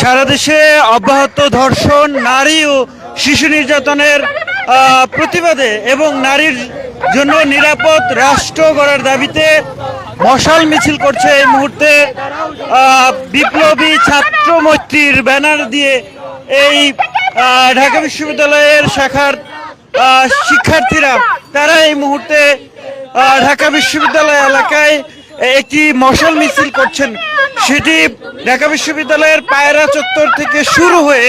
সারা দেশে অব্যাহত ধর্ষণ, নারী ও শিশু নির্যাতনের প্রতিবাদে এবং নারীর জন্য নিরাপদ রাষ্ট্র গড়ার দাবিতে মশাল মিছিল করছে এই মুহূর্তে বিপ্লবী ছাত্র মৈত্রীর ব্যানার দিয়ে এই ঢাকা বিশ্ববিদ্যালয়ের শাখার শিক্ষার্থীরা, তারা এই মুহূর্তে ঢাকা বিশ্ববিদ্যালয় এলাকায় একটি মশাল মিছিল করছেন। সেটি ঢাকা বিশ্ববিদ্যালয়ের পায়রা চত্বর থেকে শুরু হয়ে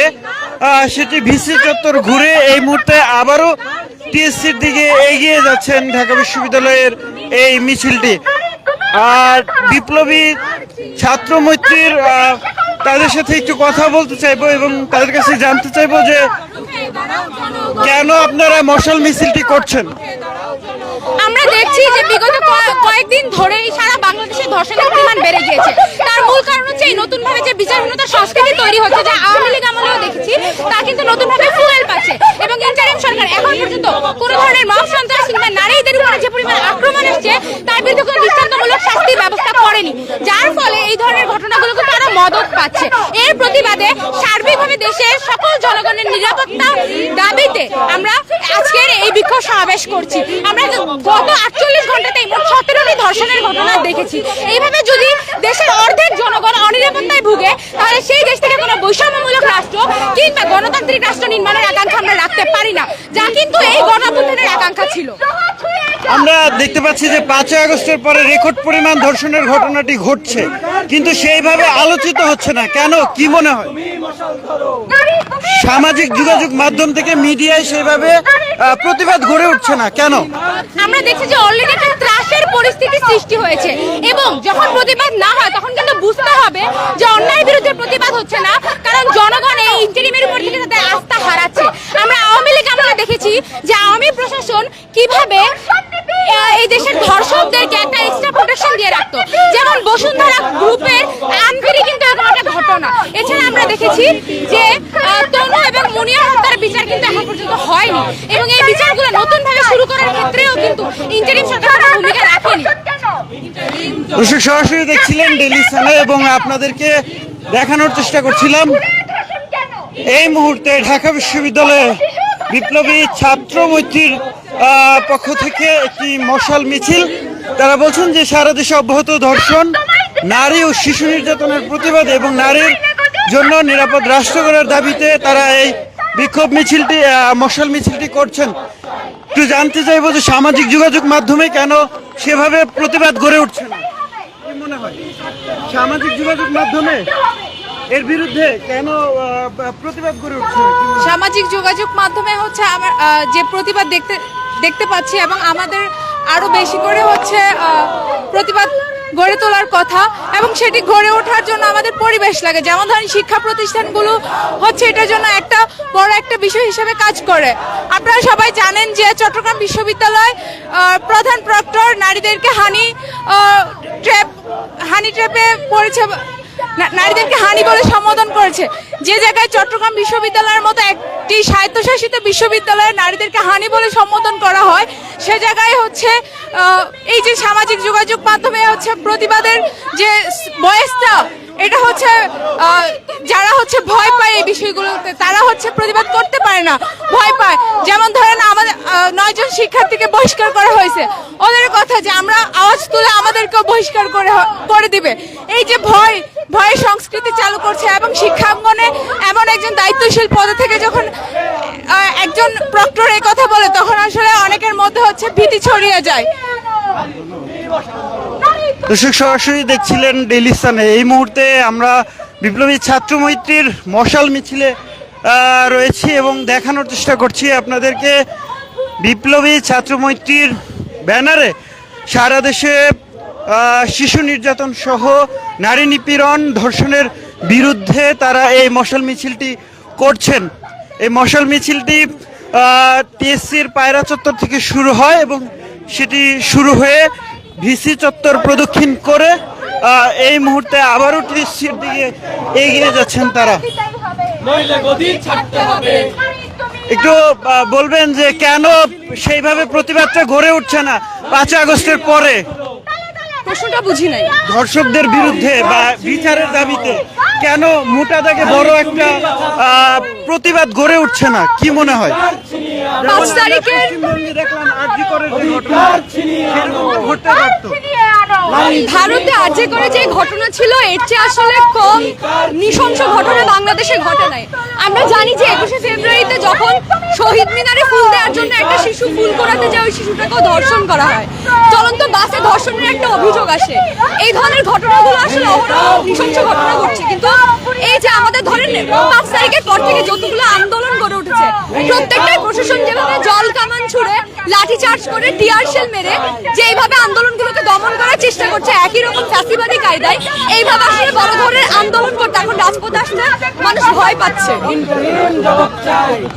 সেটি ভিসি চত্বর ঘুরে এই মুহূর্তে আবারও টিএসসির দিকে এগিয়ে যাচ্ছেন ঢাকা বিশ্ববিদ্যালয়ের এই মিছিলটি। আর বিপ্লবী ছাত্র মৈত্রীর তাদের সাথে একটু কথা বলতে চাইব এবং তাদের কাছে জানতে চাইব যে কেন আপনারা মশাল মিছিলটি করছেন? আমরা দেখছি যে বিগত কয়েকদিন ধরেই সারা ধর্ষণের পরিমাণ বেড়ে গিয়েছে। তার মূল কারণ হচ্ছে এই নতুন ভাবে যে বিচারহীনতার সংস্কৃতি তৈরি হচ্ছে, যা আওয়ামী লীগ আমলেও দেখেছি, তা কিন্তু নতুন ভাবে ফুয়েল পাচ্ছে। এবং ইন্টারিম সরকার এখন পর্যন্ত কোনো ধরনের মব সন্ত্রাস কিংবা নারীদের উপরে যে পরিমাণ আক্রমণ আসছে তার বিরুদ্ধে কোনো দৃষ্টান্তমূলক শাস্তির ব্যবস্থা করেনি। যার ফলে এই ধরনের ঘটনাগুলোকে তারা মদত পাচ্ছে। এর প্রতিবাদে সার্বিকভাবে দেশের সকল জনগণের নিরাপত্তা দাবিতে আমরা আজকের এই বিক্ষোভ সমাবেশ করছি। আমরা গত আটচল্লিশ ঘন্টাতেই মোট সতেরোটি ধর্ষণের ঘটনা দেখেছি। এইভাবে যদি দেশের অর্ধেক জনগণ অনিরাপত্তায় ভুগে, তাহলে সেই দেশ থেকে কোনো বৈষম্যমূলক রাষ্ট্র কিংবা গণতান্ত্রিক রাষ্ট্র নির্মাণের আকাঙ্ক্ষা আমরা রাখতে পারি না, যা কিন্তু এই গণঅভ্যুত্থানের আকাঙ্ক্ষা ছিল। আমরা দেখতে পাচ্ছি যে পাঁচই আগস্টের পরে রেকর্ড পরিমাণ ধর্ষণের ঘটনাটি ঘটছে, কিন্তু সেইভাবে আলোচিত হচ্ছে না। কেন? কি মনে হয়? সামাজিক যোগাযোগ মাধ্যম থেকে মিডিয়ায় সেইভাবে আহ, প্রতিবাদ গড়ে উঠছে না। কেন? আমরা দেখছি যে অলরেডি একটা ত্রাসের পরিস্থিতি সৃষ্টি হয়েছে। এবং যখন প্রতিবাদ না হয় তখন কিন্তু বুঝতে হবে যে অন্যায়ের বিরুদ্ধে প্রতিবাদ হচ্ছে না কারণ জনগণ এই ইন্টারিমের উপর থেকে তাদের আস্থা হারাচ্ছে। আমরা আওয়ামী লীগ আমরা দেখেছি যে আওয়ামী প্রশাসন কীভাবে এই দেশের ধর্ষকদেরকে একটা এক্সট্রা প্রোটেকশন দিয়ে রাখতো। যেমন বসুন্ধরা গ্রুপের আনফিরি কিন্তু এরকম একটা ঘটনা এছাড়া আমরা দেখেছি যে তনু এবং মুনিয়া হত্যার বিচার কিন্তু এখন পর্যন্ত হয়নি। এবং এই বিচারগুলো নতুন ভাবে শুরু করার ক্ষেত্রেও কিন্তু ইন্টারিম সরকার ভূমিকা রাখেনি। দর্শক, সরাসরি দেখছিলেন ডেলি সানে এবং আপনাদেরকে দেখানোর চেষ্টা করছিলাম। এই মুহূর্তে ঢাকা বিশ্ববিদ্যালয়ে বিপ্লবী ছাত্র মৈত্রীর পক্ষ থেকে একটি মশাল মিছিল। তারা বলছেন যে সারা দেশে অব্যাহত ধর্ষণ, নারী ও শিশু নির্যাতনের প্রতিবাদ এবং নারীর জন্য নিরাপদ রাষ্ট্র গড়ার দাবিতে তারা এই বিক্ষোভ মিছিলটি মশাল মিছিলটি করছেন। একটু জানতে চাইব যে সামাজিক যোগাযোগ মাধ্যমে কেন সেভাবে প্রতিবাদ গড়ে উঠছে না? মনে হয়? সামাজিক যোগাযোগ মাধ্যমে এর বিরুদ্ধে কেন প্রতিবাদ গড়ে উঠছে? সামাজিক যোগাযোগ মাধ্যমে হচ্ছে আমার যে প্রতিবাদ দেখতে দেখতে পাচ্ছি এবং আমাদের আরও বেশি করে হচ্ছে প্রতিবাদ গড়ে তোলার কথা এবং সেটি গড়ে ওঠার জন্য আমাদের পরিবেশ লাগে। যেমন ধরেন শিক্ষা প্রতিষ্ঠানগুলো হচ্ছে এটার জন্য একটা বড় একটা বিষয় হিসেবে কাজ করে। আপনারা সবাই জানেন যে চট্টগ্রাম বিশ্ববিদ্যালয় প্রধান প্রক্টর নারীদেরকে হানি ট্র্যাপ, হানি ট্র্যাপে পড়েছে নারীদেরকে হানি বলে সম্বোধন করেছে। যে জায়গায় চট্টগ্রাম বিশ্ববিদ্যালয়ের মতো একটি স্বায়ত্তশাসিত বিশ্ববিদ্যালয়ে নারীদেরকে হানি বলে সম্বোধন করা হয়। সে জায়গায় হচ্ছে এই যে সামাজিক যোগাযোগ মাধ্যমে হচ্ছে প্রতিবাদের যে বয়সটা, এটা হচ্ছে যারা হচ্ছে ভয় পায় এই বিষয়গুলোতে, তারা হচ্ছে প্রতিবাদ করতে পারে না, ভয় পায়। যেমন ধরেন আমাদের নয়জন শিক্ষার্থীকে বহিষ্কার করা হয়েছে। ওদের কথা যে আমরা আওয়াজ তুলে আমাদেরকেও বহিষ্কার করে করে দিবে। এই যে ভয়, ভয়ের সংস্কৃতি চালু করছে এবং শিক্ষাঙ্গনে এমন একজন দায়িত্বশীল পদে থেকে যখন প্রক্টর এই কথা বলে, তখন আসলে অনেকের মধ্যে হচ্ছে ভীতি ছড়িয়ে যায়। দর্শক, সরাসরি দেখছিলেন ডেলি সানে। এই মুহূর্তে আমরা বিপ্লবী ছাত্র মৈত্রীর মশাল মিছিলে রয়েছি এবং দেখানোর চেষ্টা করছি আপনাদেরকে বিপ্লবী ছাত্র মৈত্রীর ব্যানারে। সারা দেশে শিশু নির্যাতন সহ নারী নিপীড়ন ধর্ষণের বিরুদ্ধে তারা এই মশাল মিছিলটি করছেন। এই মশাল মিছিলটি টিএসসির পায়রা চত্বর থেকে শুরু হয় এবং সেটি শুরু হয়ে ভিসি চত্বর প্রদক্ষিণ করে এই মুহূর্তে আবারও টিএসসির দিকে এগিয়ে যাচ্ছেন তারা। একটু বলবেন যে কেন সেইভাবে প্রতিবাদটা গড়ে উঠছে না পাঁচই আগস্টের পরে? প্রশ্নটা বুঝি নাই। ধর্ষকদের বিরুদ্ধে বা বিচারের দাবিতে। কেন মোটা দাগে বড় একটা আহ, প্রতিবাদ গড়ে উঠছে না? কি মনে হয়? পাঁচ তারিখের দেখলাম আর কি করে ঘটনা ঘটতে পারতো। ভারতে আর্যে করে যে ঘটনা ছিল, এর চেয়ে আসলে কম নৃশংস ঘটনা বাংলাদেশে ঘটে নাই। আমরা জানি যে একুশে ফেব্রুয়ারিতে যখন শহীদ মিনারে ফুল দেওয়ার জন্য একটা শিশু ফুল করাতে যায়, ওই শিশুটাকেও ধর্ষণ করা হয়। চলন্ত বাসে ধর্ষণের একটা অভিযোগ আসে। এই ধরনের ঘটনাগুলো আসলে অহরহ নৃশংস ঘটনা ঘটছে, কিন্তু এই আমাদের ধরেন পাঁচ তারিখের পর থেকে যতগুলো আন্দোলন গড়ে উঠেছে, প্রত্যেকটাই প্রশাসন যেভাবে জল কামান ছুড়ে লাঠি চার্জ করে টিয়ার শেল মেরে যে এইভাবে আন্দোলনগুলোকে দমন করার চেষ্টা করছে, একই রকম চাষিবাদী কায়দায় এইভাবে আসলে বড় ধরনের আন্দোলন করতে এখন রাজপথ আসতে মানুষ ভয় পাচ্ছে।